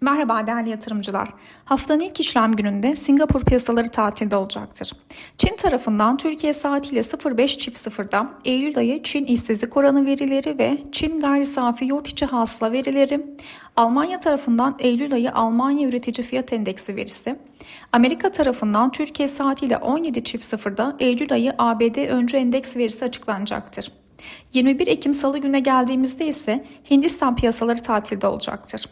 Merhaba değerli yatırımcılar. Haftanın ilk işlem gününde Singapur piyasaları tatilde olacaktır. Çin tarafından Türkiye saatiyle 05.00'da Eylül ayı Çin işsizlik oranı verileri ve Çin gayri safi yurt içi hasıla verileri, Almanya tarafından Eylül ayı Almanya üretici fiyat endeksi verisi, Amerika tarafından Türkiye saatiyle 17.00'da Eylül ayı ABD öncü endeks verisi açıklanacaktır. 21 Ekim Salı gününe geldiğimizde ise Hindistan piyasaları tatilde olacaktır.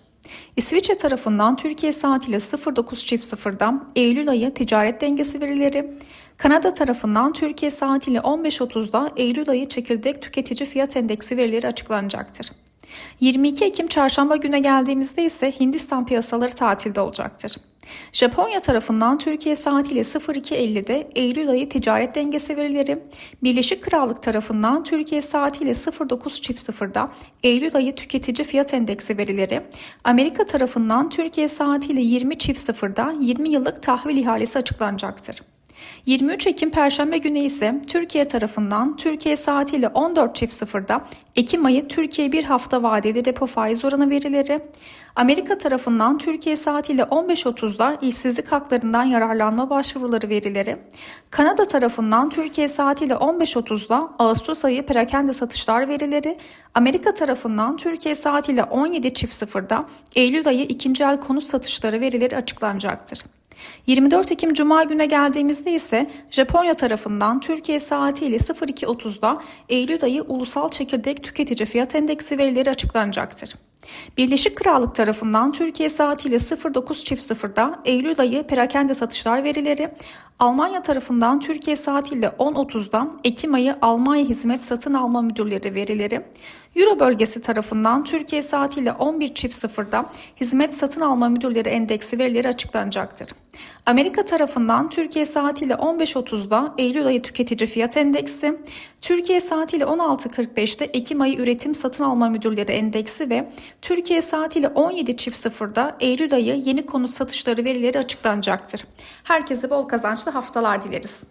İsviçre tarafından Türkiye saatiyle 09.00'da Eylül ayı ticaret dengesi verileri, Kanada tarafından Türkiye saatiyle 15.30'da Eylül ayı çekirdek tüketici fiyat endeksi verileri açıklanacaktır. 22 Ekim çarşamba güne geldiğimizde ise Hindistan piyasaları tatilde olacaktır. Japonya tarafından Türkiye saatiyle 02.50'de Eylül ayı ticaret dengesi verileri, Birleşik Krallık tarafından Türkiye saatiyle 09.00'da Eylül ayı tüketici fiyat endeksi verileri, Amerika tarafından Türkiye saatiyle 20.00'da 20 yıllık tahvil ihalesi açıklanacaktır. 23 Ekim Perşembe günü ise Türkiye tarafından Türkiye saatiyle 14.00'da Ekim ayı Türkiye bir hafta vadeli repo faiz oranı verileri, Amerika tarafından Türkiye saatiyle 15.30'da işsizlik haklarından yararlanma başvuruları verileri, Kanada tarafından Türkiye saatiyle 15.30'da Ağustos ayı perakende satışlar verileri, Amerika tarafından Türkiye saatiyle 17.00'da Eylül ayı ikinci el konut satışları verileri açıklanacaktır. 24 Ekim Cuma güne geldiğimizde ise Japonya tarafından Türkiye saatiyle 02.30'da Eylül ayı ulusal çekirdek tüketici fiyat endeksi verileri açıklanacaktır. Birleşik Krallık tarafından Türkiye saatiyle 09.00'da Eylül ayı perakende satışlar verileri, Almanya tarafından Türkiye saatiyle 10.30'da Ekim ayı Almanya Hizmet Satın Alma Müdürleri verileri, Euro bölgesi tarafından Türkiye saatiyle 11.00'da Hizmet Satın Alma Müdürleri Endeksi verileri açıklanacaktır. Amerika tarafından Türkiye saatiyle 15.30'da Eylül ayı tüketici fiyat endeksi, Türkiye saatiyle 16.45'te Ekim ayı üretim satın alma müdürleri endeksi ve Türkiye saatiyle 17.00'da Eylül ayı yeni konut satışları verileri açıklanacaktır. Herkese bol kazançlı haftalar dileriz.